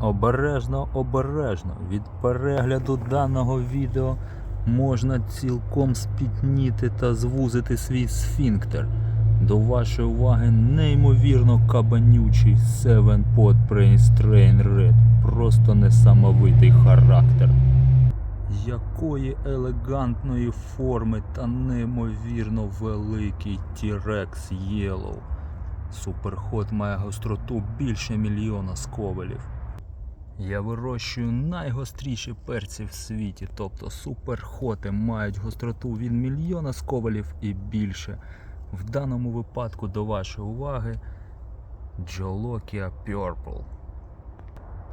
Обережно, обережно. Від перегляду даного відео можна цілком спітніти та звузити свій сфінктер. До вашої уваги неймовірно кабанючий Seven Pot Brain Strain Red. Просто несамовитий характер. Якої елегантної форми та неймовірно великий T-Rex Yellow. Суперход має гостроту більше мільйона сковелів. Я вирощую найгостріші перці в світі, тобто суперхоти мають гостроту від мільйона сковелів і більше. В даному випадку до вашої уваги Jolokia Purple.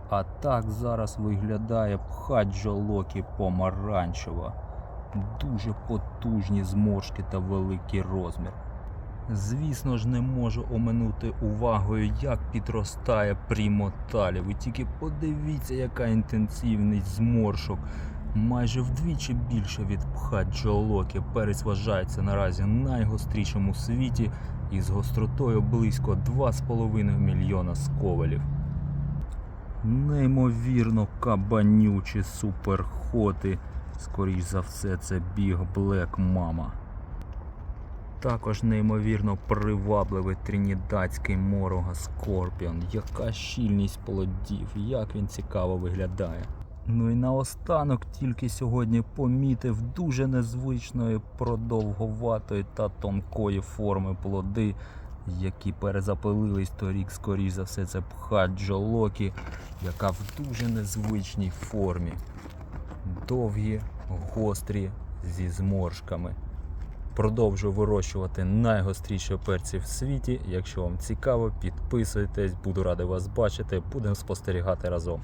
А так зараз виглядає пха Joloki помаранчева. Дуже потужні зморшки та великий розмір. Звісно ж, не можу оминути увагою, як підростає прімоталі. Ви тільки подивіться, яка інтенсивність зморшок. Майже вдвічі більше від пха Джолокі. Перець вважається наразі найгострішим у світі із гостротою близько 2,5 мільйона сковелів. Неймовірно кабанючі суперхоти. Скоріш за все, це Біг Блек Мама. Також неймовірно привабливий тринідадський морога Скорпіон. Яка щільність плодів, як він цікаво виглядає. Ну і наостанок тільки сьогодні помітив дуже незвичної продовговатої та тонкої форми плоди, які перезапилились торік, скоріш за все, це пха Джолокі, яка в дуже незвичній формі. Довгі, гострі зі зморшками. Продовжую вирощувати найгостріші перці в світі. Якщо вам цікаво, підписуйтесь, буду радий вас бачити. Будемо спостерігати разом.